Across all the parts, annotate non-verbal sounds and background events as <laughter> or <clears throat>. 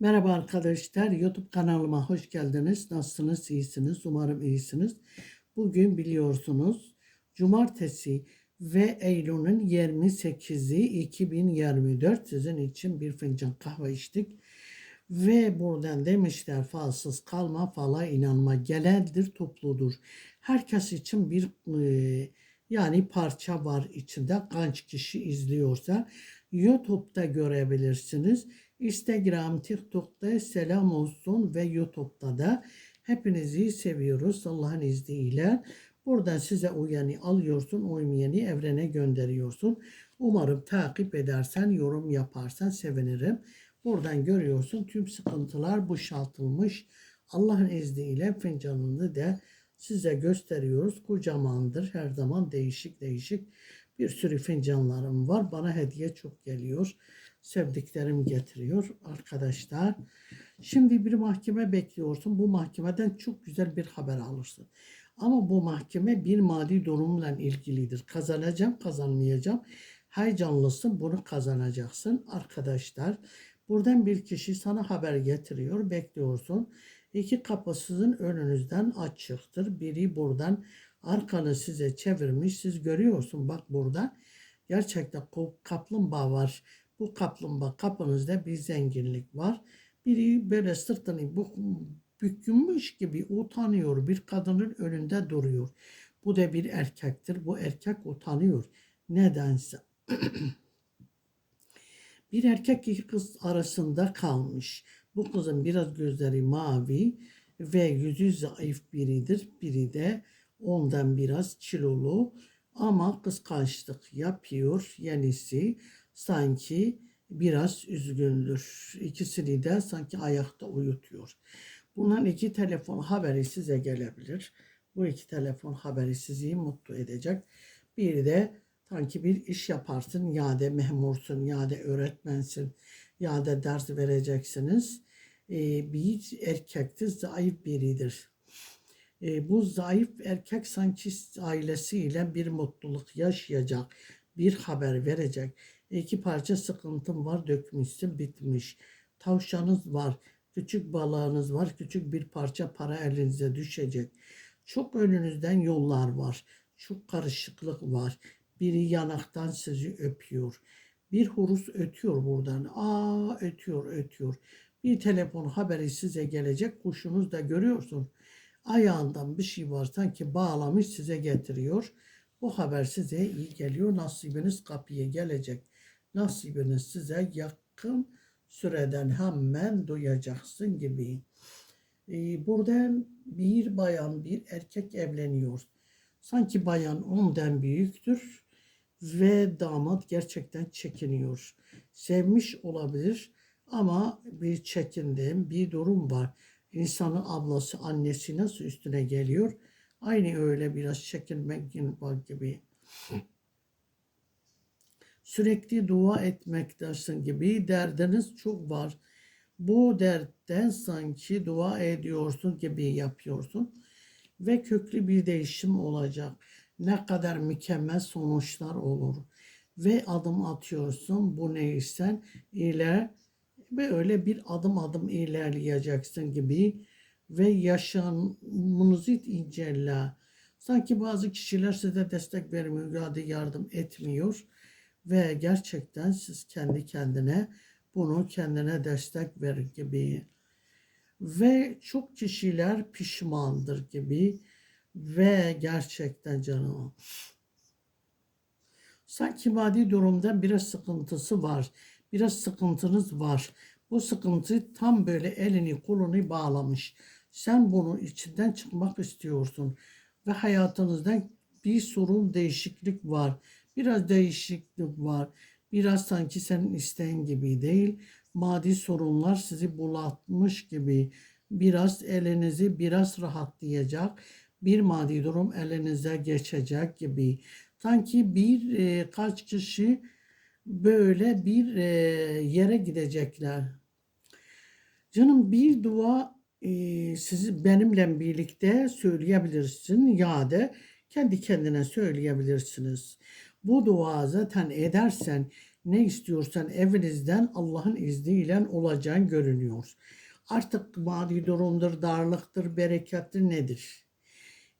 Merhaba arkadaşlar, YouTube kanalıma hoş geldiniz. Nasılsınız? İyisiniz. Umarım iyisiniz. Bugün biliyorsunuz Cumartesi ve Eylül'ün 28'i 2024 sizin için bir fincan kahve içtik. Ve buradan demişler falsız kalma fala inanma gelendir topludur. Herkes için bir e, yani parça var içinde kaç kişi izliyorsa YouTube'da görebilirsiniz. Instagram, TikTok'ta selam olsun ve YouTube'da da hepinizi seviyoruz Allah'ın izniyle. Buradan size uyanı alıyorsun, uymayanı evrene gönderiyorsun. Umarım takip edersen, yorum yaparsan sevinirim. Buradan görüyorsun tüm sıkıntılar boşaltılmış. Allah'ın izniyle fincanını da size gösteriyoruz. Kocamandır. Her zaman değişik değişik bir sürü fincanlarım var. Bana hediye çok geliyor. Sevdiklerim getiriyor arkadaşlar. Şimdi bir mahkeme bekliyorsun. Bu mahkemeden çok güzel bir haber alırsın. Ama bu mahkeme bir maddi durumla ilgilidir. Kazanacağım, kazanmayacağım. Heyecanlısın, bunu kazanacaksın arkadaşlar. Buradan bir kişi sana haber getiriyor, bekliyorsun. İki kapısının önünüzden açıktır. Biri buradan arkanı size çevirmiş. Siz görüyorsun bak burada. Gerçekten kaplumbağa var. Bu kaplumbağa kapınızda bir zenginlik var. Biri böyle sırtını bükülmüş gibi utanıyor. Bir kadının önünde duruyor. Bu da bir erkektir. Bu erkek utanıyor. Nedense. <clears throat> bir erkek iki kız arasında kalmış. Bu kızın biraz gözleri mavi ve yüzü zayıf biridir. Biri de ondan biraz kilolu ama kıskançlık yapıyor. Yenisi sanki biraz üzgündür. İkisini de sanki ayakta uyutuyor. Bundan iki telefon haberi size gelebilir. Bu iki telefon haberi sizi mutlu edecek. Bir de sanki bir iş yaparsın ya da memursun ya da öğretmensin ya da ders vereceksiniz. Ee, bir erkektir zayıf biridir. Ee, bu zayıf erkek sanki ailesiyle bir mutluluk yaşayacak, bir haber verecek. İki parça sıkıntım var dökmüşsün bitmiş. Tavşanınız var, küçük balığınız var, küçük bir parça para elinize düşecek. Çok önünüzden yollar var, çok karışıklık var. Biri yanaktan sizi öpüyor. Bir hurus ötüyor buradan. Aa ötüyor ötüyor. Bir telefon haberi size gelecek. Kuşunuz da görüyorsun. Ayağından bir şey var sanki bağlamış size getiriyor. Bu haber size iyi geliyor. Nasibiniz kapıya gelecek. Nasibiniz size yakın süreden hemen duyacaksın gibi. Ee, buradan bir bayan bir erkek evleniyor. Sanki bayan ondan büyüktür ve damat gerçekten çekiniyor. Sevmiş olabilir ama bir çekindiğim bir durum var. İnsanın ablası, annesi nasıl üstüne geliyor? Aynı öyle biraz çekinmek gibi. Sürekli dua etmektesin gibi derdiniz çok var. Bu dertten sanki dua ediyorsun gibi yapıyorsun. Ve köklü bir değişim olacak. Ne kadar mükemmel sonuçlar olur. Ve adım atıyorsun bu neysen iler ve öyle bir adım adım ilerleyeceksin gibi ve yaşamınızı incelle. Sanki bazı kişiler size destek vermiyor ya da yardım etmiyor ve gerçekten siz kendi kendine bunu kendine destek verir gibi. Ve çok kişiler pişmandır gibi ve gerçekten canım. Sanki maddi durumda biraz sıkıntısı var biraz sıkıntınız var. Bu sıkıntı tam böyle elini kolunu bağlamış. Sen bunun içinden çıkmak istiyorsun ve hayatınızdan bir sorun değişiklik var. Biraz değişiklik var. Biraz sanki senin isteğin gibi değil. Maddi sorunlar sizi bulatmış gibi. Biraz elinizi biraz rahatlayacak. Bir maddi durum elinize geçecek gibi. Sanki bir e, kaç kişi böyle bir e, yere gidecekler. Canım bir dua e, sizi benimle birlikte söyleyebilirsin ya da kendi kendine söyleyebilirsiniz. Bu dua zaten edersen ne istiyorsan evinizden Allah'ın izniyle olacağın görünüyor. Artık mali durumdur, darlıktır, berekettir nedir?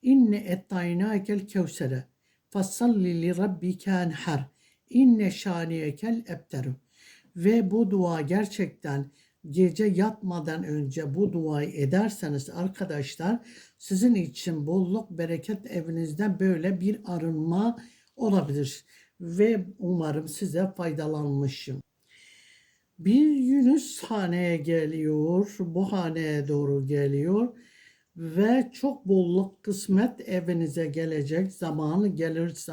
İnne ettaynakel kevsere fasalli li rabbike enher inne şaniyekel ebteru. Ve bu dua gerçekten gece yatmadan önce bu duayı ederseniz arkadaşlar sizin için bolluk bereket evinizde böyle bir arınma olabilir. Ve umarım size faydalanmışım. Bir Yunus haneye geliyor, bu haneye doğru geliyor ve çok bolluk kısmet evinize gelecek. Zamanı gelirse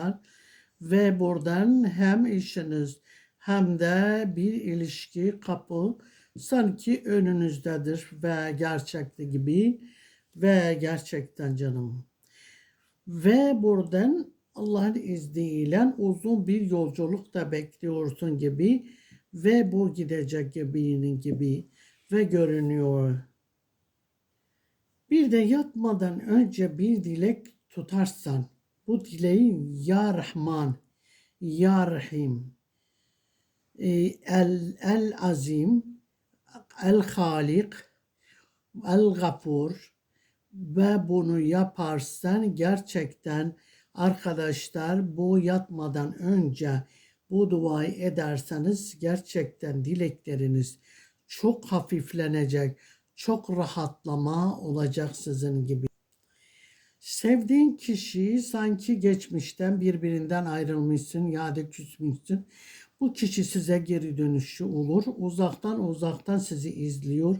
ve buradan hem işiniz hem de bir ilişki kapı sanki önünüzdedir ve gerçekte gibi ve gerçekten canım. Ve buradan Allah'ın izniyle uzun bir yolculuk da bekliyorsun gibi ve bu gidecek gibinin gibi ve görünüyor. Bir de yatmadan önce bir dilek tutarsan bu dileğin Ya Rahman, Ya Rahim, e, El, El Azim, El Halik, El Gafur ve bunu yaparsan gerçekten arkadaşlar bu yatmadan önce bu duayı ederseniz gerçekten dilekleriniz çok hafiflenecek, çok rahatlama olacak sizin gibi. Sevdiğin kişiyi sanki geçmişten birbirinden ayrılmışsın ya da küsmüşsün. Bu kişi size geri dönüşü olur. Uzaktan uzaktan sizi izliyor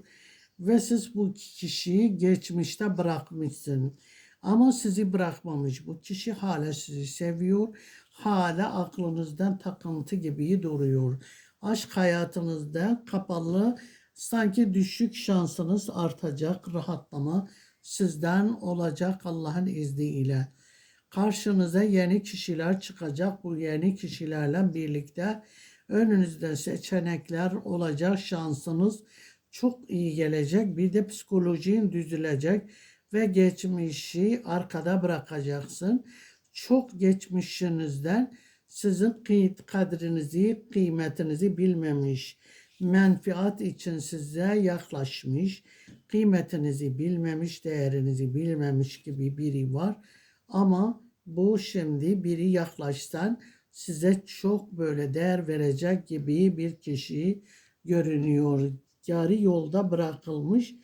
ve siz bu kişiyi geçmişte bırakmışsın. Ama sizi bırakmamış. Bu kişi hala sizi seviyor. Hala aklınızdan takıntı gibi duruyor. Aşk hayatınızda kapalı sanki düşük şansınız artacak. Rahatlama sizden olacak Allah'ın izniyle. Karşınıza yeni kişiler çıkacak. Bu yeni kişilerle birlikte önünüzde seçenekler olacak. Şansınız çok iyi gelecek. Bir de psikolojin düzülecek ve geçmişi arkada bırakacaksın. Çok geçmişinizden sizin kadrinizi, kıymetinizi bilmemiş, menfaat için size yaklaşmış, kıymetinizi bilmemiş, değerinizi bilmemiş gibi biri var. Ama bu şimdi biri yaklaşsan size çok böyle değer verecek gibi bir kişi görünüyor. Yarı yolda bırakılmış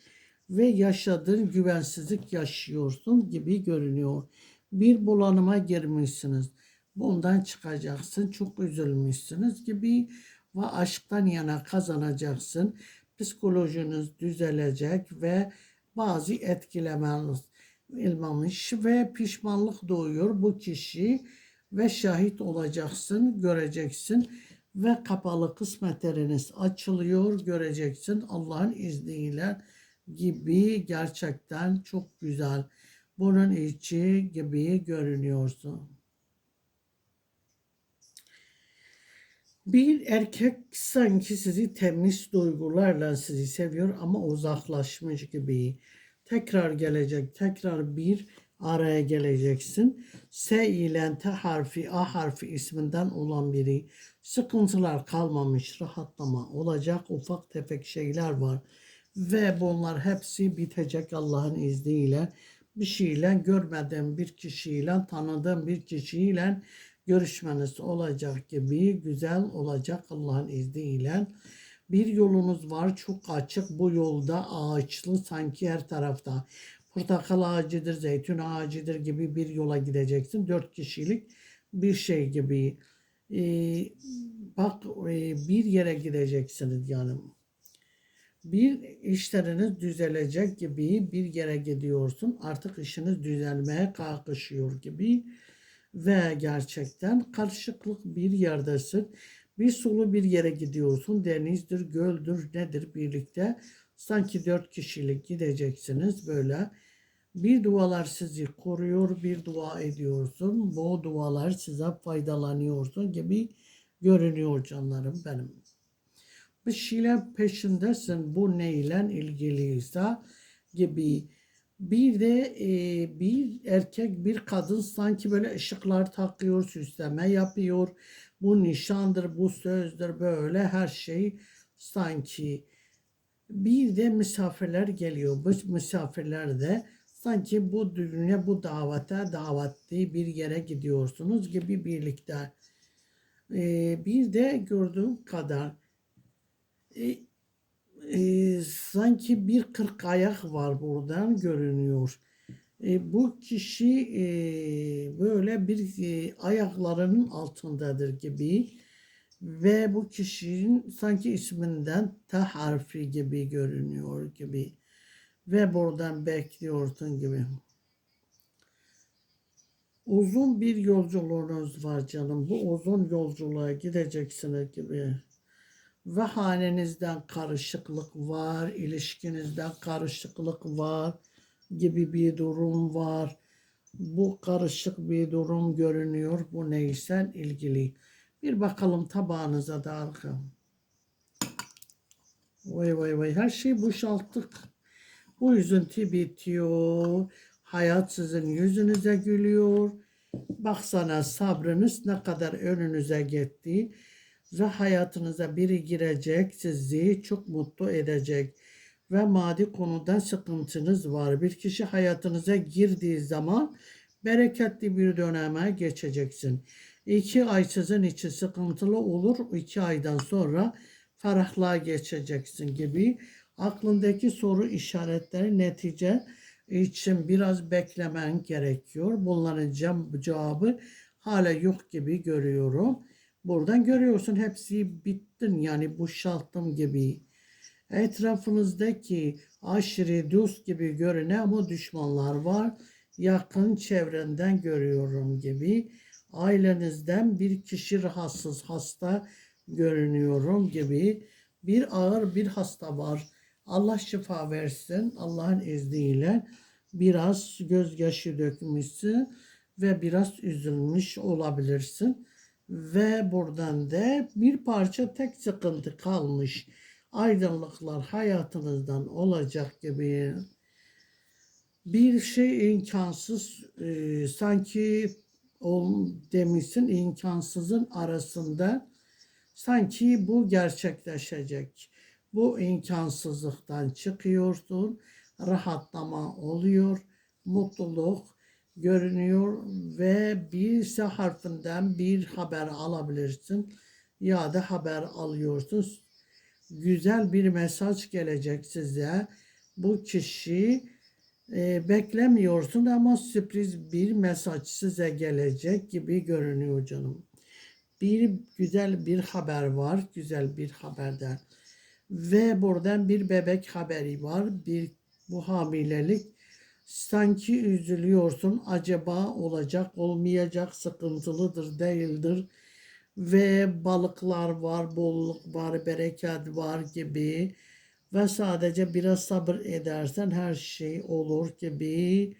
ve yaşadığın güvensizlik yaşıyorsun gibi görünüyor. Bir bulanıma girmişsiniz. Bundan çıkacaksın. Çok üzülmüşsünüz gibi ve aşktan yana kazanacaksın. Psikolojiniz düzelecek ve bazı etkilemeniz ilmamış ve pişmanlık doğuyor bu kişi ve şahit olacaksın, göreceksin ve kapalı kısmetleriniz açılıyor, göreceksin Allah'ın izniyle gibi gerçekten çok güzel. Bunun içi gibi görünüyorsun. Bir erkek sanki sizi temiz duygularla sizi seviyor ama uzaklaşmış gibi. Tekrar gelecek, tekrar bir araya geleceksin. S ile T harfi, A harfi isminden olan biri. Sıkıntılar kalmamış, rahatlama olacak. Ufak tefek şeyler var. Ve bunlar hepsi bitecek Allah'ın izniyle. Bir şeyle görmeden bir kişiyle, tanıdığım bir kişiyle görüşmeniz olacak gibi güzel olacak Allah'ın izniyle. Bir yolunuz var çok açık bu yolda ağaçlı sanki her tarafta. Portakal ağacıdır, zeytin ağacıdır gibi bir yola gideceksin. Dört kişilik bir şey gibi. Ee, bak e, bir yere gideceksiniz yani. Bir işleriniz düzelecek gibi bir yere gidiyorsun. Artık işiniz düzelmeye kalkışıyor gibi ve gerçekten karışıklık bir yerdesin. Bir sulu bir yere gidiyorsun. Denizdir, göldür, nedir birlikte. Sanki dört kişilik gideceksiniz böyle. Bir dualar sizi koruyor, bir dua ediyorsun. Bu dualar size faydalanıyorsun gibi görünüyor canlarım benim. Bir şeyler peşindesin bu neyle ilgiliyse gibi. Bir de e, bir erkek bir kadın sanki böyle ışıklar takıyor, süsleme yapıyor. bu nişandır, bu sözdür böyle her şey sanki bir de misafirler geliyor. Bu misafirler de sanki bu düğüne, bu davete davetli bir yere gidiyorsunuz gibi birlikte. Ee, bir de gördüğüm kadar e, e, sanki bir kırk ayak var buradan görünüyor. E, bu kişi e, böyle bir e, ayaklarının altındadır gibi ve bu kişinin sanki isminden T harfi gibi görünüyor gibi ve buradan bekliyorsun gibi. Uzun bir yolculuğunuz var canım. Bu uzun yolculuğa gideceksiniz gibi. Ve hanenizden karışıklık var, ilişkinizden karışıklık var gibi bir durum var. Bu karışık bir durum görünüyor. Bu neyse ilgili. Bir bakalım tabağınıza da arka. Vay vay vay her şeyi boşalttık. Bu üzüntü bitiyor. Hayat sizin yüzünüze gülüyor. Baksana sabrınız ne kadar önünüze gitti. Ve hayatınıza biri girecek, sizi çok mutlu edecek. Ve maddi konuda sıkıntınız var. Bir kişi hayatınıza girdiği zaman bereketli bir döneme geçeceksin. İki ay sizin için sıkıntılı olur. İki aydan sonra ferahlığa geçeceksin gibi. Aklındaki soru işaretleri netice için biraz beklemen gerekiyor. Bunların cevabı hala yok gibi görüyorum. Buradan görüyorsun hepsi bittin yani boşalttım gibi. Etrafınızdaki aşırı dost gibi görünen ama düşmanlar var. Yakın çevrenden görüyorum gibi. Ailenizden bir kişi rahatsız hasta görünüyorum gibi. Bir ağır bir hasta var. Allah şifa versin Allah'ın izniyle. Biraz gözyaşı dökmüşsün ve biraz üzülmüş olabilirsin. Ve buradan da bir parça tek sıkıntı kalmış. Aydınlıklar hayatınızdan olacak gibi. Bir şey imkansız e, sanki ol demişsin imkansızın arasında sanki bu gerçekleşecek. Bu imkansızlıktan çıkıyorsun. Rahatlama oluyor. Mutluluk görünüyor ve bir S harfinden bir haber alabilirsin ya da haber alıyorsun. Güzel bir mesaj gelecek size. Bu kişi e, beklemiyorsun ama sürpriz bir mesaj size gelecek gibi görünüyor canım. Bir güzel bir haber var, güzel bir haberden. Ve buradan bir bebek haberi var. Bir bu hamilelik sanki üzülüyorsun. Acaba olacak, olmayacak, sıkıntılıdır, değildir. Ve balıklar var, bolluk var, bereket var gibi. Ve sadece biraz sabır edersen her şey olur gibi.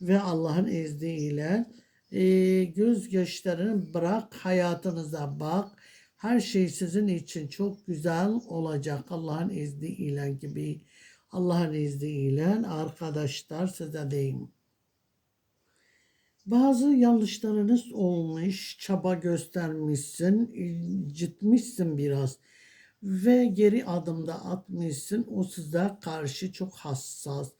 Ve Allah'ın izniyle e, gözyaşlarını bırak, hayatınıza bak. Her şey sizin için çok güzel olacak Allah'ın izniyle gibi. Allah'ın izniyle arkadaşlar size deyim. Bazı yanlışlarınız olmuş, çaba göstermişsin, incitmişsin biraz ve geri adımda atmışsın. O size karşı çok hassas,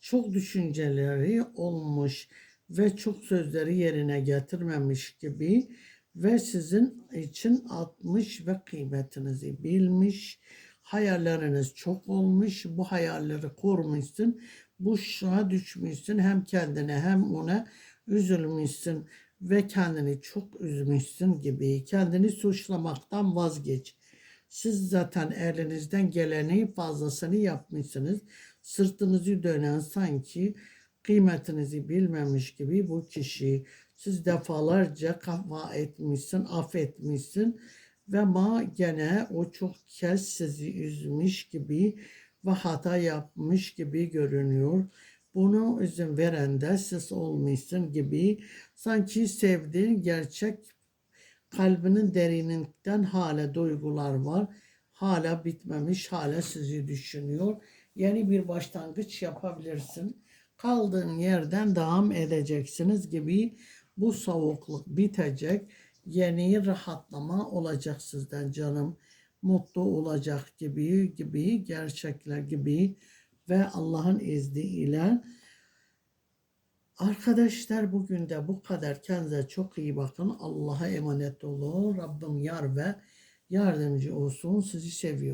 çok düşünceleri olmuş ve çok sözleri yerine getirmemiş gibi ve sizin için atmış ve kıymetinizi bilmiş. Hayalleriniz çok olmuş. Bu hayalleri kurmuşsun. Bu şuna düşmüşsün. Hem kendine hem ona üzülmüşsün ve kendini çok üzmüşsün gibi. Kendini suçlamaktan vazgeç. Siz zaten elinizden geleni fazlasını yapmışsınız. Sırtınızı dönen sanki kıymetinizi bilmemiş gibi bu kişi siz defalarca kahva etmişsin, affetmişsin ve ma gene o çok kez sizi üzmüş gibi ve hata yapmış gibi görünüyor. Bunu izin veren de siz olmuşsun gibi sanki sevdiğin gerçek kalbinin derininden hala duygular var. Hala bitmemiş, hala sizi düşünüyor. Yeni bir başlangıç yapabilirsin. Kaldığın yerden devam edeceksiniz gibi bu soğukluk bitecek. Yeni rahatlama olacak sizden canım. Mutlu olacak gibi gibi gerçekler gibi ve Allah'ın izniyle Arkadaşlar bugün de bu kadar. Kendinize çok iyi bakın. Allah'a emanet olun. Rabbim yar ve yardımcı olsun. Sizi seviyorum.